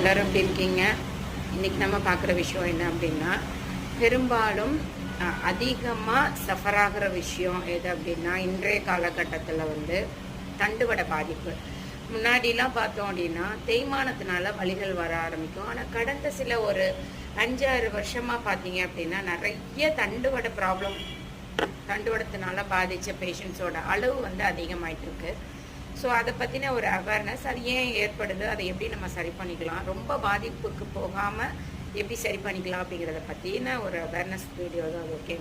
எல்லோரும் எப்படி இருக்கீங்க? இன்றைக்கி நம்ம பார்க்குற விஷயம் என்ன அப்படின்னா பெரும்பாலும் அதிகமாக சஃபர் ஆகிற விஷயம் எது அப்படின்னா இன்றைய காலகட்டத்தில் வந்து தண்டுவடை பாதிப்பு. முன்னாடிலாம் பார்த்தோம் அப்படின்னா தேய்மானத்தினால வழிகள் வர ஆரம்பிக்கும். ஆனால் கடந்த சில ஒரு அஞ்சாறு வருஷமாக பார்த்தீங்க அப்படின்னா நிறைய தண்டுவடை ப்ராப்ளம் தண்டுவடத்தினால பாதித்த பேஷண்ட்ஸோட அளவு வந்து அதிகமாயிட்டு இருக்கு. ஸோ அதை பற்றின ஒரு அவேர்னஸ் அது ஏன் ஏற்படுது? அதை எப்படி நம்ம சரி பண்ணிக்கலாம்? ரொம்ப பாதிப்புக்கு போகாமல் எப்படி சரி பண்ணிக்கலாம் அப்படிங்கிறத பற்றின ஒரு அவேர்னஸ் வீடியோ தான் அது ஓகே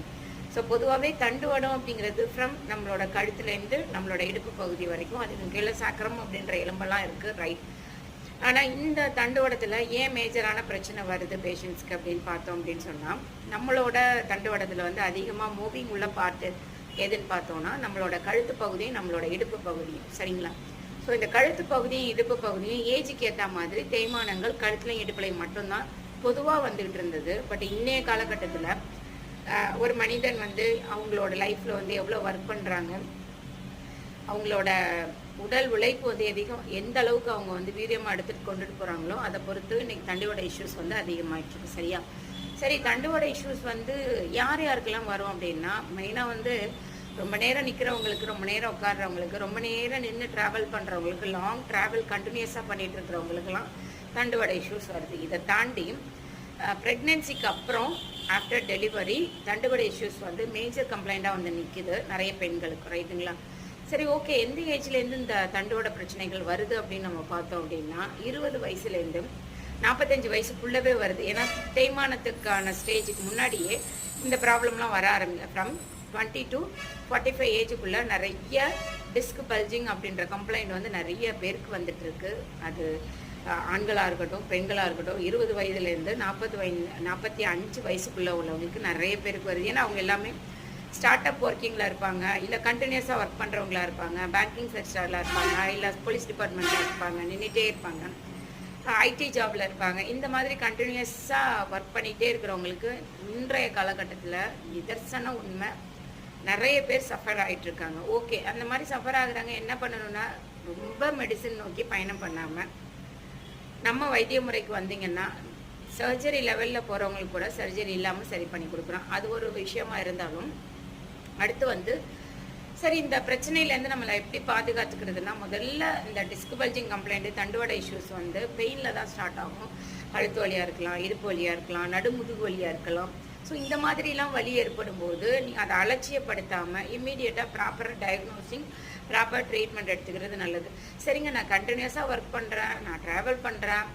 ஸோ பொதுவாகவே தண்டுவடம் அப்படிங்கிறது ஃப்ரம் நம்மளோட கழுத்துலேருந்து நம்மளோட இடுப்பு பகுதி வரைக்கும் அதுக்கு கீழே சக்கரம் அப்படின்ற எலும்பெல்லாம் இருக்குது ரைட் ஆனால் இந்த தண்டுவடத்தில் ஏன் மேஜரான பிரச்சனை வருது பேஷண்ட்ஸ்க்கு அப்படின்னு பார்த்தோம் அப்படின்னு சொன்னால் நம்மளோட தண்டுவடத்தில் வந்து அதிகமாக மூவிங் உள்ள பார்ட்டு எதுன்னு பார்த்தோம்னா நம்மளோட கழுத்து பகுதியும் நம்மளோட இடுப்பு பகுதியும் சரிங்களா? ஸோ இந்த கழுத்து பகுதியும் இடுப்பு பகுதியும் ஏஜுக்கு ஏற்ற மாதிரி தேய்மானங்கள் கழுத்துலையும் இடுப்புலையும் மட்டும்தான் பொதுவாக வந்துகிட்டு இருந்தது. பட் இன்றைய காலகட்டத்தில் ஒரு மனிதன் வந்து அவங்களோட லைஃப்பில் வந்து எவ்வளோ ஒர்க் பண்ணுறாங்க அவங்களோட உடல் உழைப்பு வந்து அதிகம் எந்த அளவுக்கு அவங்க வந்து வீரியமாக எடுத்துகிட்டு கொண்டுட்டு போகிறாங்களோ அதை பொறுத்து இன்னைக்கு தண்டுவடை இஷ்யூஸ் வந்து அதிகமாகிட்டு சரியா? சரி தண்டுவடை இஷ்யூஸ் வந்து யார் யாருக்கெல்லாம் வரும் அப்படின்னா மெயினாக வந்து ரொம்ப நேரம் நிற்கிறவங்களுக்கு ரொம்ப நேரம் உட்காடுறவங்களுக்கு ரொம்ப நேரம் நின்று ட்ராவல் பண்ணுறவங்களுக்கு லாங் ட்ராவல் கண்டினியூஸாக பண்ணிகிட்டு இருக்கிறவங்களுக்குலாம் தண்டுவடை இஷ்யூஸ் வருது. இதை தாண்டி ப்ரெக்னென்சிக்கு அப்புறம் ஆஃப்டர் டெலிவரி தண்டுவடை இஷ்யூஸ் வந்து மேஜர் கம்ப்ளைண்ட்டாக வந்து நிற்கிது நிறைய பெண்களுக்கு ரைட்டுங்களா? சரி ஓகே எந்த ஏஜ்லேருந்து இந்த தண்டுவடை பிரச்சனைகள் வருது அப்படின்னு நம்ம பார்த்தோம் அப்படின்னா இருபது வயசுலேருந்து நாற்பத்தஞ்சு வயசுக்குள்ளவே வருது. ஏன்னா தேய்மானத்துக்கான ஸ்டேஜுக்கு முன்னாடியே இந்த ப்ராப்ளம்லாம் வர ஆரம்பி from twenty to forty five ஏஜுக்குள்ளே நிறைய டிஸ்க் பல்ஜிங் அப்படின்ற கம்ப்ளைண்ட் வந்து நிறைய பேருக்கு வந்துட்டுருக்கு. அது ஆண்களாக இருக்கட்டும் பெண்களாக இருக்கட்டும் இருபது வயதுலேருந்து நாற்பது வய நாற்பத்தி அஞ்சு வயசுக்குள்ளே உள்ளவங்களுக்கு நிறைய பேருக்கு வருது. ஏன்னா அவங்க எல்லாமே ஸ்டார்ட் அப் ஒர்க்கிங்கில் இருப்பாங்க. இல்லை கண்டினியூஸாக ஒர்க் பண்ணுறவங்களா இருப்பாங்க. பேங்கிங் செக்டரில் இருப்பாங்க. இல்லை போலீஸ் டிபார்ட்மெண்ட்டில் இருப்பாங்க. நின்றுட்டே இருப்பாங்க. ஐடி ஜாபில் இருப்பாங்க. இந்த மாதிரி கண்டினியூஸாக ஒர்க் பண்ணிகிட்டே இருக்கிறவங்களுக்கு இன்றைய காலகட்டத்தில் நிதர்சன உண்மை நிறைய பேர் சஃபர் ஆகிட்டு இருக்காங்க ஓகே அந்த மாதிரி சஃபர் ஆகுறாங்க என்ன பண்ணணும்னா ரொம்ப மெடிசன் நோக்கி பயணம் பண்ணாமல் நம்ம வைத்திய முறைக்கு வந்தீங்கன்னா சர்ஜரி லெவலில் போகிறவங்களுக்கு கூட சர்ஜரி இல்லாமல் சரி பண்ணி கொடுக்குறோம் அது ஒரு விஷயமா இருந்தாலும் அடுத்து வந்து சரி இந்த பிரச்சனையிலேருந்து நம்மளை எப்படி பாதுகாத்துக்கிறதுனா முதல்ல இந்த டிஸ்க் பல்ஜிங் கம்ப்ளைண்ட்டு தண்டுவடை இஷ்யூஸ் வந்து பெயினில் தான் ஸ்டார்ட் ஆகும். கழுத்து வலியாக இருக்கலாம் இடுப்பு வலியாக இருக்கலாம் நடுமுதுகு வலியாக இருக்கலாம். ஸோ இந்த மாதிரிலாம் வலி ஏற்படும் போது நீங்கள் அதை அலட்சியப்படுத்தாமல் இம்மீடியட்டாக ப்ராப்பர் டயக்னோசிங் ப்ராப்பர் ட்ரீட்மெண்ட் எடுத்துக்கிறது நல்லது. சரிங்க நான் கண்டினியூஸாக ஒர்க் பண்ணுறேன் நான் ட்ராவல் பண்ணுறேன்